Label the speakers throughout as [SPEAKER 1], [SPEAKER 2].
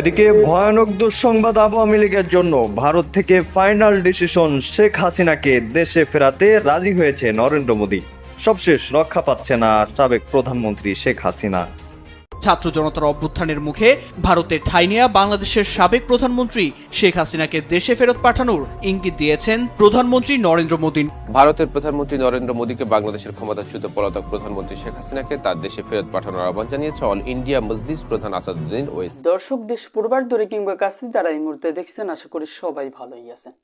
[SPEAKER 1] এদিকে ভয়ানক দুঃসংবাদ আওয়ামী লীগের জন্য ভারত থেকে ফাইনাল ডিসিশন শেখ হাসিনাকে দেশে ফেরাতে রাজি হয়েছে নরেন্দ্র মোদী। সবশেষ রক্ষা পাচ্ছে না সাবেক প্রধানমন্ত্রী শেখ হাসিনা।
[SPEAKER 2] ছাত্র জনতার অভ্যুত্থানের মুখে ভারতের ঠাঁই নেয়া বাংলাদেশের সাবেক প্রধানমন্ত্রী শেখ হাসিনাকে দেশে ফেরত পাঠানোর ইঙ্গিত দিয়েছেন প্রধানমন্ত্রী নরেন্দ্র মোদী।
[SPEAKER 3] ভারতের প্রধানমন্ত্রী নরেন্দ্র মোদীকে বাংলাদেশের ক্ষমতাচ্যুত পলাতক প্রধানমন্ত্রী শেখ হাসিনাকে তার দেশে ফেরত পাঠানোর আহ্বান জানিয়েছে অল ইন্ডিয়া মজলিস প্রধান আসাদুদ্দিন ওয়েস।
[SPEAKER 4] দর্শক দেশ পূর্বার ধরে কিংবা কাছে যারা এই মুহূর্তে দেখছেন আশা করি সবাই ভালোই আছেন।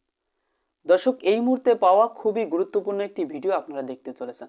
[SPEAKER 4] দর্শক এই মুহূর্তে পাওয়া খুবই গুরুত্বপূর্ণ একটি ভিডিও আপনারা দেখতে চলেছেন।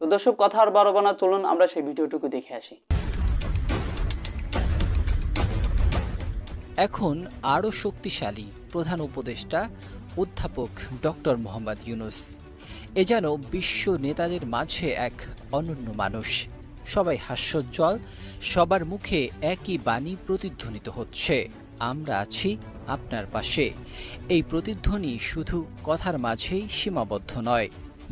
[SPEAKER 4] তো দর্শক, কথা আর বারবানা চলুন আমরা সেই ভিডিওটুকু দেখে আসি।
[SPEAKER 5] এখন আরও শক্তিশালী প্রধান উপদেষ্টা, অধ্যাপক ডক্টর মোহাম্মদ ইউনুস। এ যেন বিশ্ব নেতাদের মাঝে এক অনন্য মানুষ। সবাই হাস্যোজ্জ্বল, সবার মুখে একই বাণী প্রতিধ্বনিত হচ্ছে। আমরা আছি আপনার পাশে। এই প্রতিধ্বনি শুধু কথার মাঝেই সীমাবদ্ধ নয়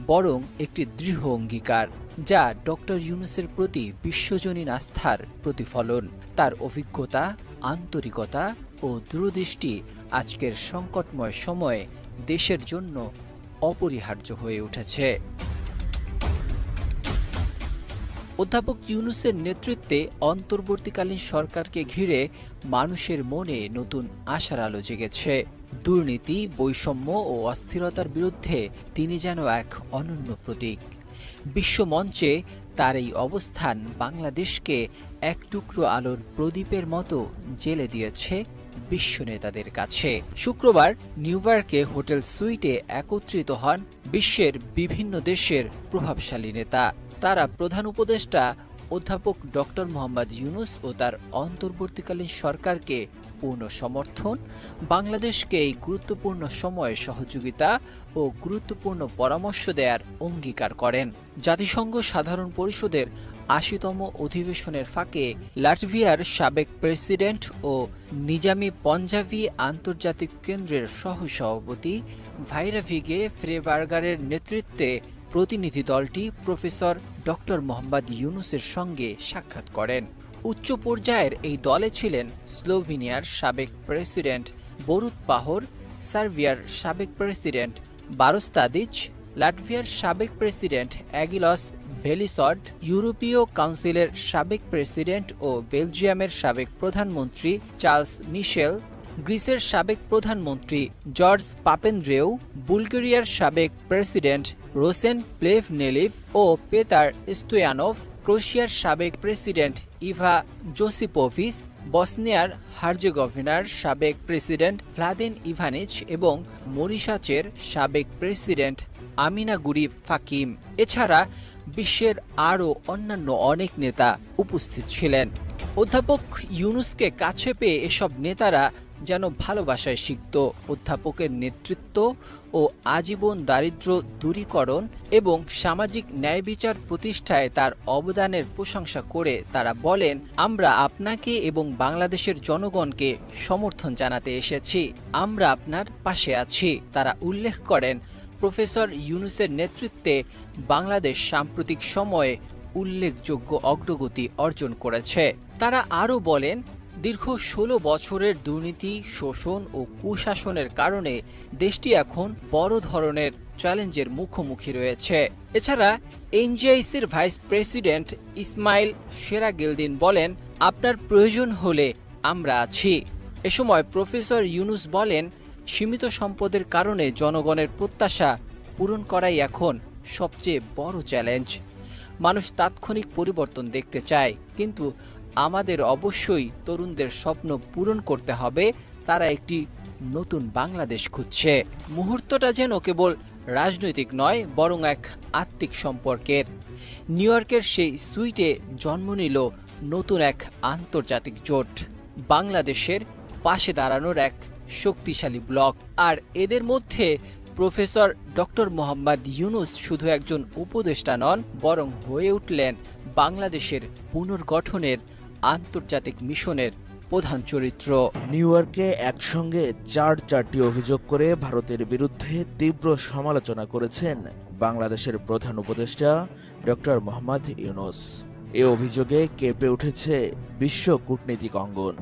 [SPEAKER 5] বরং একটি দৃঢ় অঙ্গীকার, যা ডক্টর ইউনুসের প্রতি বিশ্বজনীন আস্থার প্রতিফলন। তার অভিজ্ঞতা, আন্তরিকতা ও দূরদৃষ্টি আজকের সংকটময় সময়ে দেশের জন্য অপরিহার্য হয়ে উঠেছে। অধ্যাপক ইউনুসের নেতৃত্বে অন্তর্বর্তীকালীন সরকারকে ঘিরে মানুষের মনে নতুন আশার আলো জেগেছে। দুর্নীতি, বৈষম্য ও অস্থিরতার বিরুদ্ধে তিনি যেন এক অনন্য প্রতীক। বিশ্বমঞ্চে তার এই অবস্থান বাংলাদেশকে এক টুকরো আলোর প্রদীপের মতো জেলে দিয়েছে বিশ্ব নেতাদের কাছে। শুক্রবার নিউ ইয়র্কে হোটেল সুইটে একত্রিত হন বিশ্বের বিভিন্ন দেশের প্রভাবশালী নেতা। তারা প্রধান উপদেষ্টা অধ্যাপক ডক্টর মোহাম্মদ ইউনুস ও তার অন্তর্বর্তীকালীন সরকারকে পূর্ণ সমর্থন, বাংলাদেশকে এই গুরুত্বপূর্ণ সময়ে সহযোগিতা ও গুরুত্বপূর্ণ পরামর্শ দেওয়ার অঙ্গীকার করেন। জাতিসংঘ সাধারণ পরিষদের আশিতম অধিবেশনের ফাঁকে লাটভিয়ার সাবেক প্রেসিডেন্ট ও নিজামি পঞ্জাবি আন্তর্জাতিক কেন্দ্রের সহসভাপতি ভাইরাভিগে ফ্রেবার্গারের নেতৃত্বে প্রতিনিধি দলটি প্রফেসর ডক্টর মোহাম্মদ ইউনুসের সঙ্গে সাক্ষাৎ করেন। উচ্চ পর্যায়ের এই দলে ছিলেন স্লোভেনিয়ার সাবেক প্রেসিডেন্ট বরুত পাহর, সার্বিয়ার সাবেক প্রেসিডেন্ট বারোস্তাদিচ, লাটভিয়ার সাবেক প্রেসিডেন্ট অ্যাগিলস ভেলিসড, ইউরোপীয় কাউন্সিলের সাবেক প্রেসিডেন্ট ও বেলজিয়ামের সাবেক প্রধানমন্ত্রী চার্লস মিশেল, গ্রিসের সাবেক প্রধানমন্ত্রী জর্জ পাপেন্দ্রেউ, বুলগেরিয়ার সাবেক প্রেসিডেন্ট রোসেন প্লেভ নেলিভ ও পেতার স্টোয়ানভ ক্রোয়েশিয়ার সাবেক প্রেসিডেন্ট ইভা জোসিপোভিস বসনিয়ার হার্জেগোভিনার সাবেক প্রেসিডেন্ট ভ্লাদিন ইভানিচ এবং মরিশাচের সাবেক প্রেসিডেন্ট আমিনা গুরি ফাকিম। এছাড়া বিশ্বের আরও অন্যান্য অনেক নেতা উপস্থিত ছিলেন। অধ্যাপক ইউনুসকে কাছে পেয়ে এসব নেতারা যেন ভালোবাসায় শিখত অধ্যাপকের নেতৃত্ব ও আজীবন দারিদ্র দূরীকরণ এবং সামাজিক ন্যায় বিচার প্রতিষ্ঠায় তার অবদানের প্রশংসা করে তারা বলেন, আমরা আপনাকে এবং বাংলাদেশের জনগণকে সমর্থন জানাতে এসেছি। আমরা আপনার পাশে আছি। তারা উল্লেখ করেন, প্রফেসর ইউনুসের নেতৃত্বে বাংলাদেশ সাম্প্রতিক সময়ে উল্লেখযোগ্য অগ্রগতি অর্জন করেছে। তারা আরও বলেন দীর্ঘ ষোলো বছরের দুর্নীতি, শোষণ ও কুশাসনের কারণে দেশটি এখন বড় ধরনের চ্যালেঞ্জের মুখোমুখি রয়েছে। এছাড়া এনজিআইসির ভাইস প্রেসিডেন্ট ইসমাইল সেরাগিলদিন বলেন, আপনার প্রয়োজন হলে আমরা আছি। এ সময় প্রফেসর ইউনুস বলেন, সীমিত সম্পদের কারণে জনগণের প্রত্যাশা পূরণ করাই এখন সবচেয়ে বড় চ্যালেঞ্জ। মানুষ তাৎক্ষণিক পরিবর্তন দেখতে চায়, কিন্তু আমাদের অবশ্যই তরুণদের স্বপ্ন পূরণ করতে হবে। তারা একটি নতুন বাংলাদেশ খুঁজছে। মুহূর্তটা যেন কেবল রাজনৈতিক নয়, বরং এক আত্মিক সম্পর্কের। নিউ ইয়র্কের সেই সুইটে জন্ম নিল নতুন এক আন্তর্জাতিক জোট। বাংলাদেশের পাশে দাঁড়ানোর এক শক্তিশালী ব্লক। আর এদের মধ্যে প্রফেসর ডক্টর মোহাম্মদ ইউনুস শুধু একজন উপদেষ্টা নন, বরং হয়ে উঠলেন বাংলাদেশের পুনর্গঠনের আন্তর্জাতিক মিশনের প্রধান চরিত্র।
[SPEAKER 6] নিউ ইয়র্কে একসঙ্গে চার চারটি অভিযোগ করে ভারতের বিরুদ্ধে তীব্র সমালোচনা করেছেন বাংলাদেশের প্রধান উপদেষ্টা ডক্টর মোহাম্মদ ইউনুস। এ অভিযোগে কেঁপে উঠেছে বিশ্ব কূটনীতিক অঙ্গন।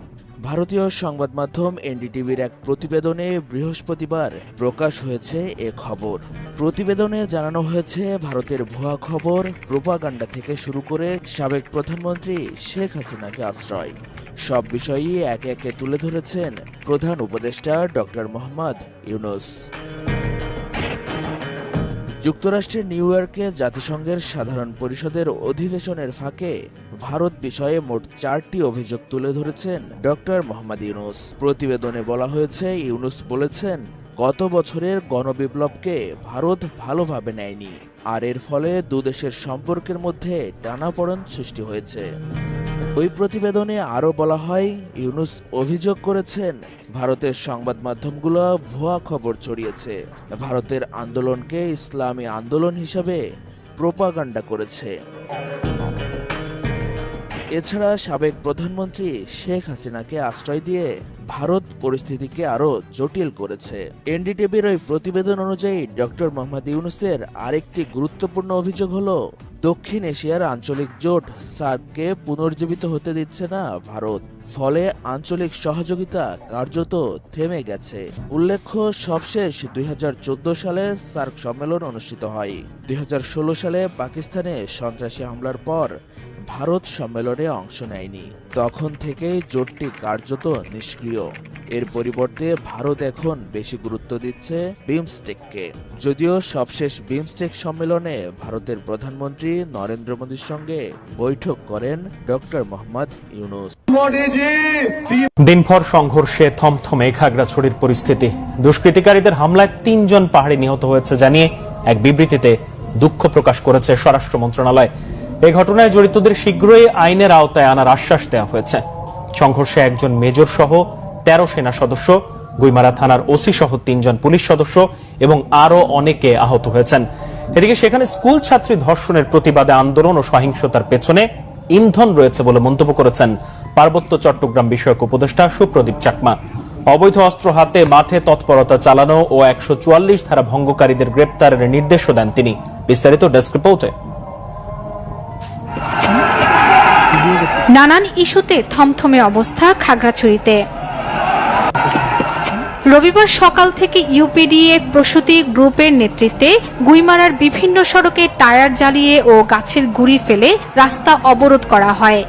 [SPEAKER 6] ভারতীয় সংবাদ মাধ্যম এনডিটিভির এক প্রতিবেদনে বৃহস্পতিবার প্রকাশ হয়েছে এ খবর। প্রতিবেদনে জানানো হয়েছে, ভারতের ভুয়া খবর প্রোপাগান্ডা থেকে শুরু করে সাবেক প্রধানমন্ত্রী শেখ হাসিনাকে আশ্রয়। সব বিষয়ই একে একে তুলে ধরেছেন প্রধান উপদেষ্টা ডক্টর মোহাম্মদ ইউনুস। যুক্তরাষ্ট্রের নিউ ইয়র্কে জাতিসংঘের সাধারণ পরিষদের অধিবেশনের ফাঁকে ভারত বিষয়ে মোট চারটি অভিযোগ তুলে ধরেছেন ডক্টর মোহাম্মদ ইউনুস। প্রতিবেদনে বলা হয়েছে, ইউনুস বলেছেন, গত বছরের গণবিপ্লবকে ভারত ভালোভাবে নেয়নি, আর এর ফলে দুদেশের সম্পর্কের মধ্যে টানাপড়ন সৃষ্টি হয়েছে। ওই প্রতিবেদনে আরও বলা হয়, ইউনুস অভিযোগ করেছেন, ভারতের সংবাদ মাধ্যমগুলো ভুয়া খবর ছড়িয়েছে। ভারতের আন্দোলনকে ইসলামী আন্দোলন হিসাবে প্রোপাগান্ডা করেছে। এছাড়া সাবেক প্রধানমন্ত্রী শেখ হাসিনাকে আশ্রয় দিয়ে ভারত পরিস্থিতিকে আরও জটিল করেছে। এনডিটিভির ওই প্রতিবেদন অনুযায়ী, ডক্টর মোহাম্মদ ইউনুসের আরেকটি গুরুত্বপূর্ণ অভিযোগ হলো দক্ষিণ এশিয়ার আঞ্চলিক জোট সার্ককে পুনর্জীবিত হতে দিচ্ছে না ভারত। ফলে আঞ্চলিক সহযোগিতা কার্যত থেমে গেছে। উল্লেখ্য, সবশেষ দুই হাজার চোদ্দ সালে সার্ক সম্মেলন অনুষ্ঠিত হয়। দুই হাজার ষোলো সালে পাকিস্তানে সন্ত্রাসী হামলার পর ভারত সম্মেলনে অংশ নেয়নি। তখন থেকেই জোটটি কার্যত নিষ্ক্রিয়। এর পরিবর্তে ভারত এখন বেশি গুরুত্ব দিচ্ছে বিমস্টেককে। যদিও সবশেষ বিমস্টেক সম্মেলনে ভারতের প্রধানমন্ত্রী নরেন্দ্র মোদীর সঙ্গে বৈঠক করেন ডক্টর মোহাম্মদ ইউনুস।
[SPEAKER 7] দিনভর সংঘর্ষে থমথমে খাগড়াছড়ির পরিস্থিতি। দুষ্কৃতিকারীদের হামলায় তিনজন পাহাড়ি নিহত হয়েছে জানিয়ে এক বিবৃতিতে দুঃখ প্রকাশ করেছে স্বরাষ্ট্র মন্ত্রণালয়। এই ঘটনায় জড়িতদের শীঘ্রই আইনের আওতায় আনার আশ্বাস দেওয়া হয়েছে। সংঘর্ষে একজন মেজর সহ তেরো সেনা সদস্য, গুইমারা থানার ওসি সহ তিনজন পুলিশ সদস্য এবং আরও অনেকে আহত হয়েছেন। এদিকে সেখানে স্কুল ছাত্রী ধর্ষণের প্রতিবাদে আন্দোলন ও সহিংসতার পেছনে ইন্ধন রয়েছে বলে মন্তব্য করেছেন পার্বত্য চট্টগ্রাম বিষয়ক উপদেষ্টা সুপ্রদীপ চাকমা। অবৈধ অস্ত্র হাতে মাঠে তৎপরতা চালানো ও একশো চুয়াল্লিশ ধারা ভঙ্গকারীদের গ্রেপ্তারের নির্দেশও দেন তিনি। বিস্তারিত ডেস্ক রিপোর্টে।
[SPEAKER 8] নানান ইস্যুতে থমথমে অবস্থা খাগড়াছড়িতে। রবিবার সকাল থেকে ইউপিডিএ প্রসূতি গ্রুপের নেতৃত্বে গুইমারার বিভিন্ন সড়কে টায়ার জ্বালিয়ে ও গাছের গুড়ি ফেলে রাস্তা অবরোধ করা হয়।